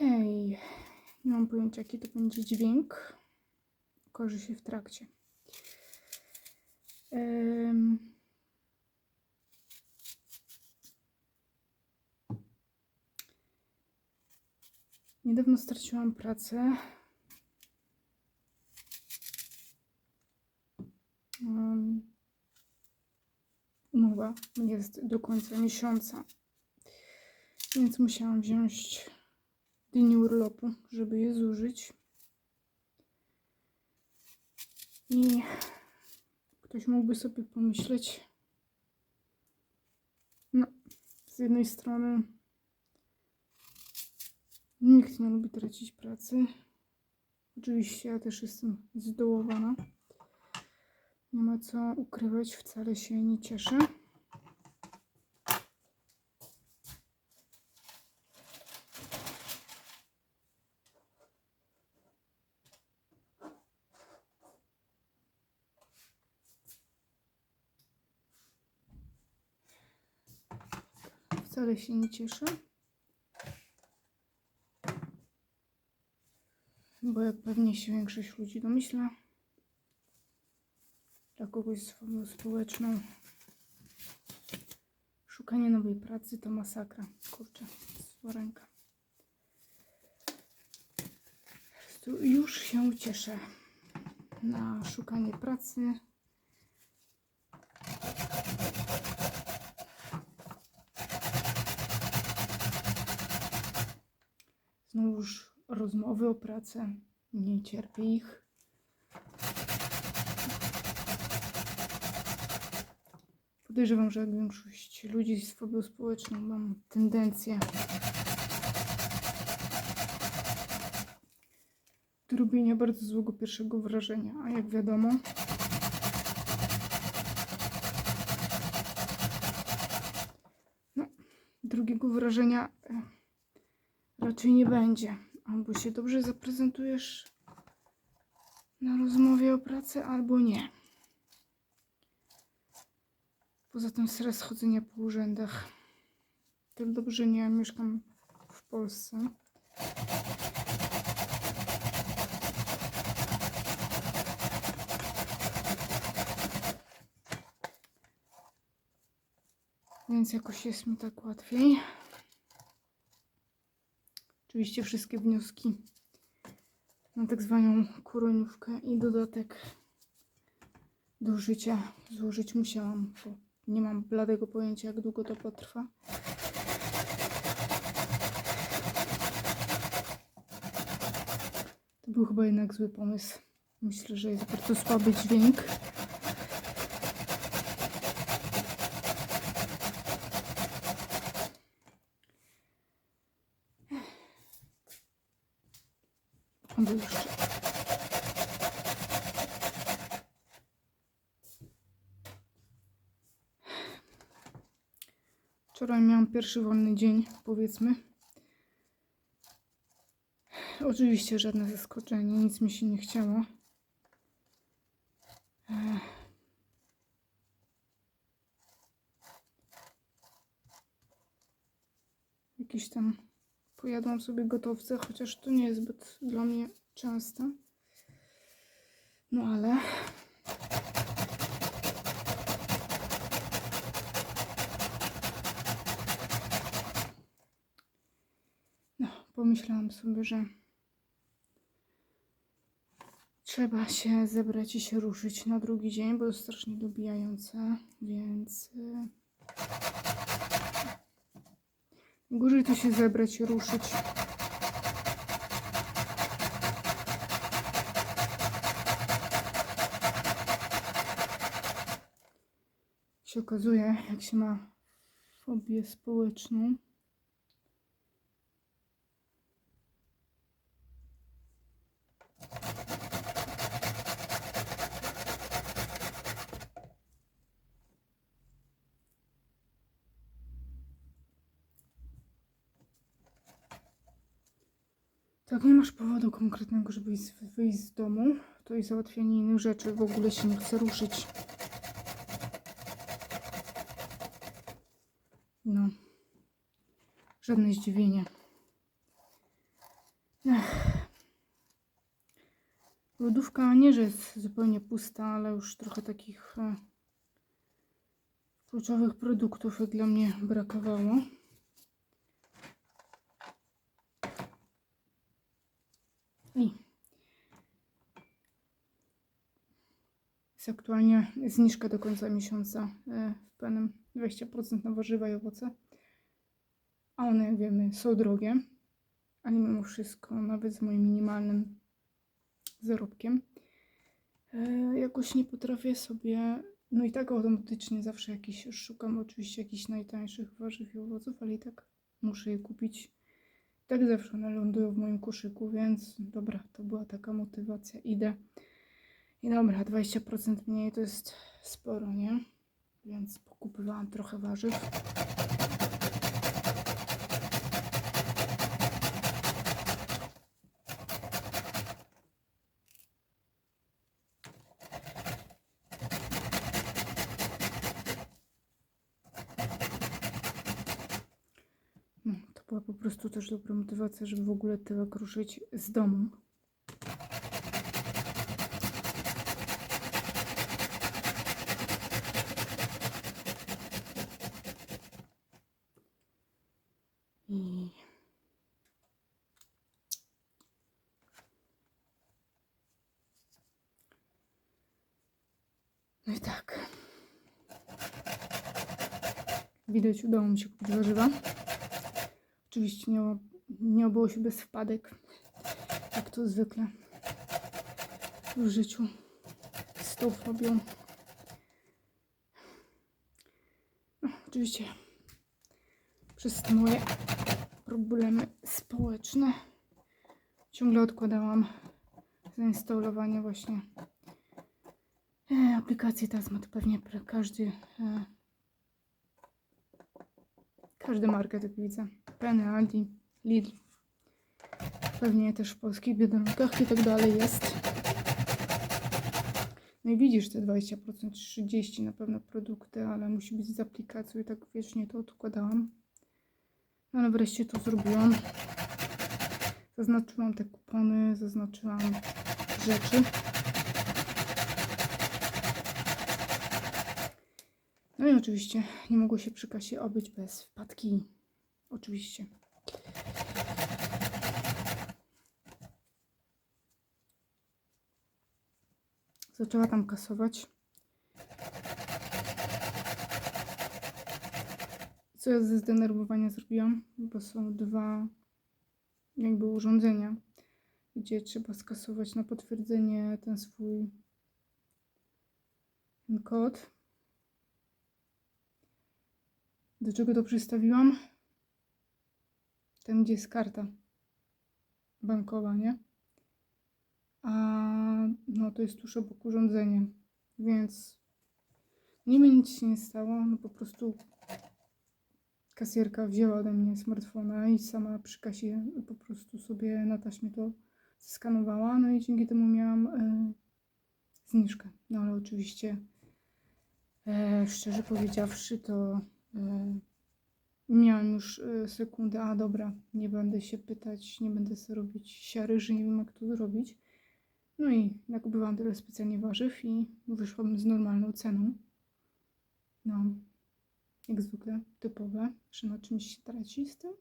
Okej. Nie mam pojęcia, jaki to będzie dźwięk. Okaże się w trakcie. Em, Niedawno straciłam pracę. Em, Umowa jest do końca miesiąca, więc musiałam wziąć dni urlopu, żeby je zużyć. I ktoś mógłby sobie pomyśleć, no, z jednej strony nikt nie lubi tracić pracy. Oczywiście ja też jestem zdołowana. Nie ma co ukrywać, wcale się nie cieszę. Wcale się nie cieszę. Bo jak pewnie się większość ludzi domyśla, dla kogoś z formą społeczną szukanie nowej pracy to masakra. Kurczę, zła ręka. Już się cieszę na szukanie pracy. Znowuż rozmowy o pracę. Nie cierpię ich. Podejrzewam, że jak większość ludzi z fobią społeczną mam tendencję do robienia bardzo złego pierwszego wrażenia, a jak wiadomo, no, drugiego wrażenia e, raczej nie będzie. Albo się dobrze zaprezentujesz na rozmowie o pracy, albo nie. Poza tym stres chodzenia po urzędach. Tak dobrze nie mieszkam w Polsce. Więc jakoś jest mi tak łatwiej. Oczywiście wszystkie wnioski na tak zwaną koronówkę i dodatek do życia złożyć musiałam, bo nie mam bladego pojęcia, jak długo to potrwa. To był chyba jednak zły pomysł. Myślę, że jest bardzo słaby dźwięk. Wczoraj miałam pierwszy wolny dzień, powiedzmy. Oczywiście żadne zaskoczenie, nic mi się nie chciało. Ech. Jakiś tam pojadłam sobie gotowce, chociaż to nie jest zbyt dla mnie częste. No ale No, pomyślałam sobie, że trzeba się zebrać i się ruszyć na drugi dzień, bo jest strasznie dobijające, więc y, gorzej to się zebrać i ruszyć. się okazuje, jak się ma fobię społeczną, Tak, nie masz powodu konkretnego, żeby wyjść, z domu. To i załatwianie innych rzeczy. W ogóle się nie chce ruszyć. No. Żadne zdziwienie. Ech. Lodówka nie, że jest zupełnie pusta, ale już trochę takich e, kluczowych produktów dla mnie brakowało. I jest aktualnie zniżka do końca miesiąca e, w pełnym 20% na warzywa i owoce. A one, jak wiemy, są drogie, ale mimo wszystko, nawet z moim minimalnym zarobkiem, e, jakoś nie potrafię sobie, no i tak automatycznie zawsze jakiś, szukam oczywiście jakichś najtańszych warzyw i owoców, ale i tak muszę je kupić. Tak zawsze one lądują w moim koszyku, więc dobra, to była taka motywacja, idę. I dobra, 20% mniej to jest sporo, nie? Więc pokupywałam trochę warzyw. No, to była po prostu też dobra motywacja, żeby w ogóle tyle ruszyć z domu. No i tak. Widać, udało mi się kupić warzywa. Oczywiście nie, nie obyło się bez wpadek, jak to zwykle w życiu z tą fobią. No, oczywiście przez te moje problemy społeczne ciągle odkładałam zainstalowanie właśnie e, aplikacji Tasmat. Pewnie pra- każdy e, każdy market, widzę. Penny, Aldi, Lidl. Pewnie też w polskich biedronkach i tak dalej jest. No i widzisz te 20%, 30% na pewno produkty, ale musi być z aplikacją i tak wiecznie to odkładałam. No ale wreszcie to zrobiłam. Zaznaczyłam te kupony, zaznaczyłam rzeczy. No i oczywiście nie mogło się przy kasie obyć bez wpadki. Oczywiście. Zaczęła tam kasować. Co ja ze zdenerwowania zrobiłam? Bo są dwa jakby urządzenia, gdzie trzeba skasować na potwierdzenie ten swój ten kod. Do czego to przystawiłam? Tam, gdzie jest karta bankowa, nie? A no to jest tuż obok urządzenie, więc niby nic się nie stało, no po prostu kasjerka wzięła ode mnie smartfona i sama przy kasie po prostu sobie na taśmie to skanowała, no i dzięki temu miałam e, zniżkę. No ale oczywiście, e, szczerze powiedziawszy, to miałam już e, sekundę, a dobra, nie będę się pytać, nie będę sobie robić siary, że nie wiem jak to zrobić. No i nakupowałam tyle specjalnie warzyw i wyszłam z normalną ceną. No, jak zwykle typowe, że na czymś się traci z tym.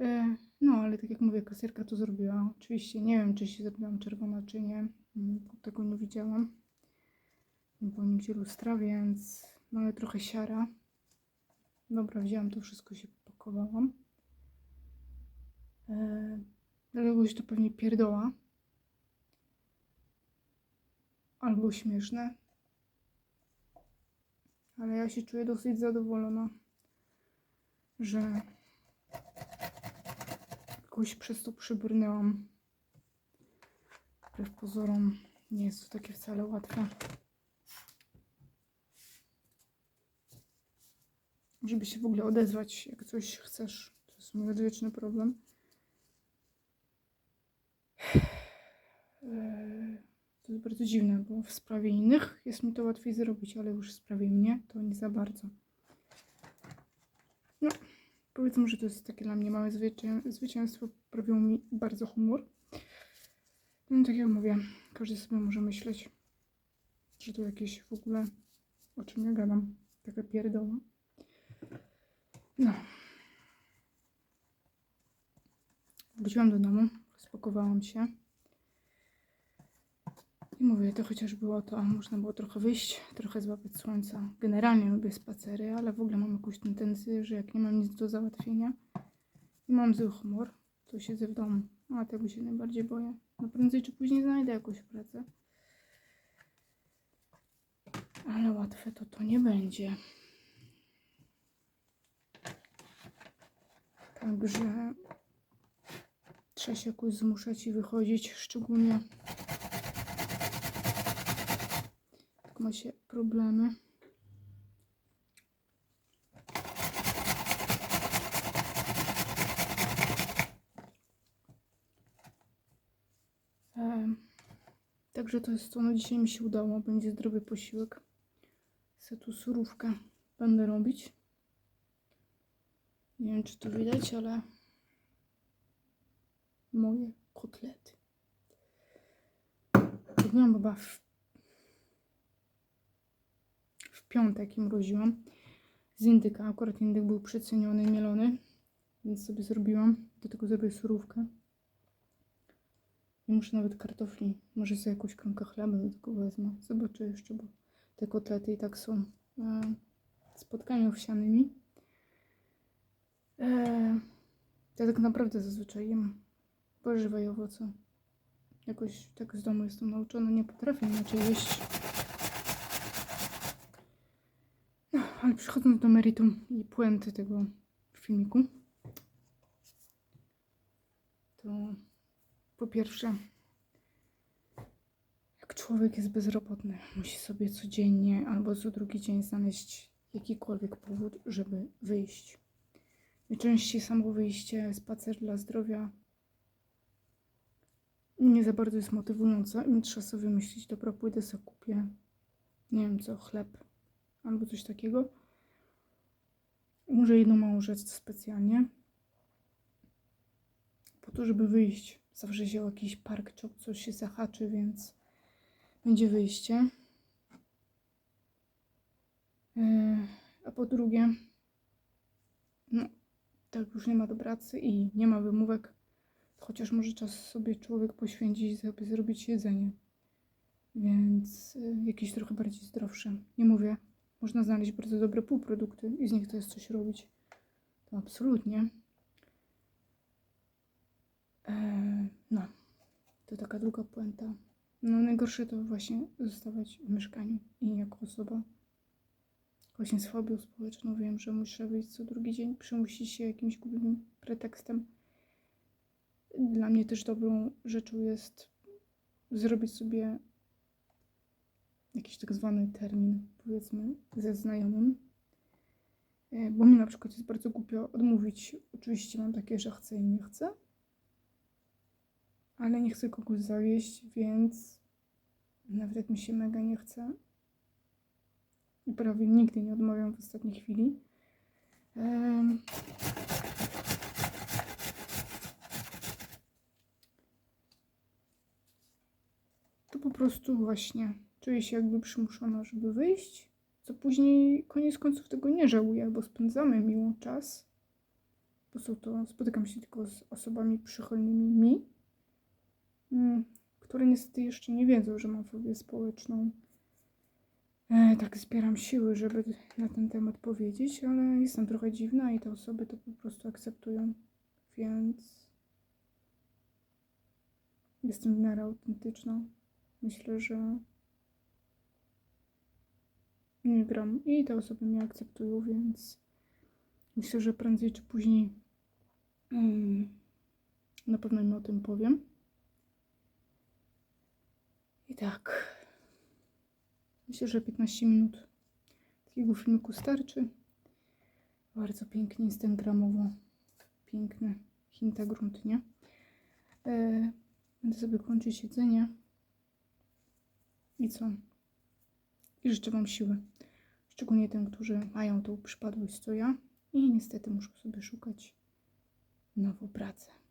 E, No, ale tak jak mówię, kasjerka to zrobiła. Oczywiście nie wiem, czy się zrobiłam czerwona, czy nie. Mm, Tego nie widziałam. Nie było nigdzie lustra, więc no ale trochę siara. Dobra, wzięłam to wszystko, się popakowałam. E, Dla kogoś to pewnie pierdoła. Albo śmieszne. Ale ja się czuję dosyć zadowolona, że jakoś przez to przybrnęłam. Wbrew pozorom nie jest to takie wcale łatwe. Żeby się w ogóle odezwać, jak coś chcesz. To jest mój odwieczny problem. Eee, To jest bardzo dziwne, bo w sprawie innych jest mi to łatwiej zrobić, ale już w sprawie mnie to nie za bardzo. No, Powiedzmy, że to jest takie dla mnie małe zwycię- zwycięstwo. Prawiło mi bardzo humor. No tak jak mówię, każdy sobie może myśleć, że to jakieś w ogóle, o czym ja gadam, taka pierdoła. No. Wróciłam do domu, spakowałam się. I mówię, to chociaż było to, można było trochę wyjść, trochę złapać słońca. Generalnie lubię spacery, ale w ogóle mam jakąś tendencję, że jak nie mam nic do załatwienia i mam zły humor, to siedzę w domu. A tego się najbardziej boję. No prędzej czy później znajdę jakąś pracę. Ale łatwe to to nie będzie. Także trzeba się jakoś zmuszać i wychodzić, szczególnie jak ma się problemy. Em, Także to jest to, no dzisiaj mi się udało, będzie zdrowy posiłek. Se tu surówkę będę robić. Nie wiem, czy to widać, ale moje kotlety. Zrobiłam chyba w, w piątek im mroziłam z indyka. Akurat indyk był przeceniony, mielony, więc sobie zrobiłam. Do tego zrobię surówkę. Nie muszę nawet kartofli. Może sobie jakąś kromkę chleba do tego wezmę. Zobaczę jeszcze, bo te kotlety i tak są e, spotkaniami owsianymi. E, ja tak naprawdę zazwyczaj jem warzywa i owoce. Jakoś tak z domu jestem nauczona, nie potrafię inaczej jeść. No, ale przechodząc do meritum i puenty tego filmiku, to po pierwsze, jak człowiek jest bezrobotny, musi sobie codziennie albo co drugi dzień znaleźć jakikolwiek powód, żeby wyjść. Najczęściej samo wyjście, spacer dla zdrowia nie za bardzo jest motywujące i trzeba sobie myśleć, dobra, pójdę sobie kupię, nie wiem co, chleb albo coś takiego. Może jedną małą rzecz specjalnie, po to, żeby wyjść. Zawsze się jakiś park czy coś się zahaczy, więc będzie wyjście. Yy, A po drugie, no, tak już nie ma do pracy i nie ma wymówek, chociaż może czas sobie człowiek poświęcić, żeby zrobić jedzenie. Więc y, jakieś trochę bardziej zdrowsze. Nie mówię, można znaleźć bardzo dobre półprodukty i z nich to jest coś robić. To absolutnie. Eee, no, to taka druga puenta. No najgorsze to właśnie zostawać w mieszkaniu i jako osoba właśnie z fobią społeczną wiem, że muszę wyjść co drugi dzień, przymusić się jakimś głupim pretekstem. Dla mnie też dobrą rzeczą jest zrobić sobie jakiś tak zwany termin, powiedzmy, ze znajomym. E, Bo mi na przykład jest bardzo głupio odmówić. Oczywiście mam takie, że chcę i nie chcę, ale nie chcę kogoś zawieść, więc nawet mi się mega nie chce i prawie nigdy nie odmawiam w ostatniej chwili. em, To po prostu właśnie czuję się jakby przymuszona, żeby wyjść, co później koniec końców tego nie żałuję, bo spędzamy miło czas, bo są to, spotykam się tylko z osobami przychylnymi mi, mm, które niestety jeszcze nie wiedzą, że mam fobię społeczną. E, tak zbieram siły, żeby na ten temat powiedzieć, ale jestem trochę dziwna i te osoby to po prostu akceptują, więc jestem w miarę autentyczna. Myślę, że nie gram i te osoby mnie akceptują, więc myślę, że prędzej czy później mm, na pewno im o tym powiem. I tak. Myślę, że 15 minut takiego filmiku starczy. Bardzo pięknie, instagramowo. Piękny Hinta grunt, nie? E, będę sobie kończyć jedzenie. I co? I życzę Wam siły. Szczególnie tym, którzy mają tą przypadłość co ja. i niestety muszę sobie szukać nową pracę.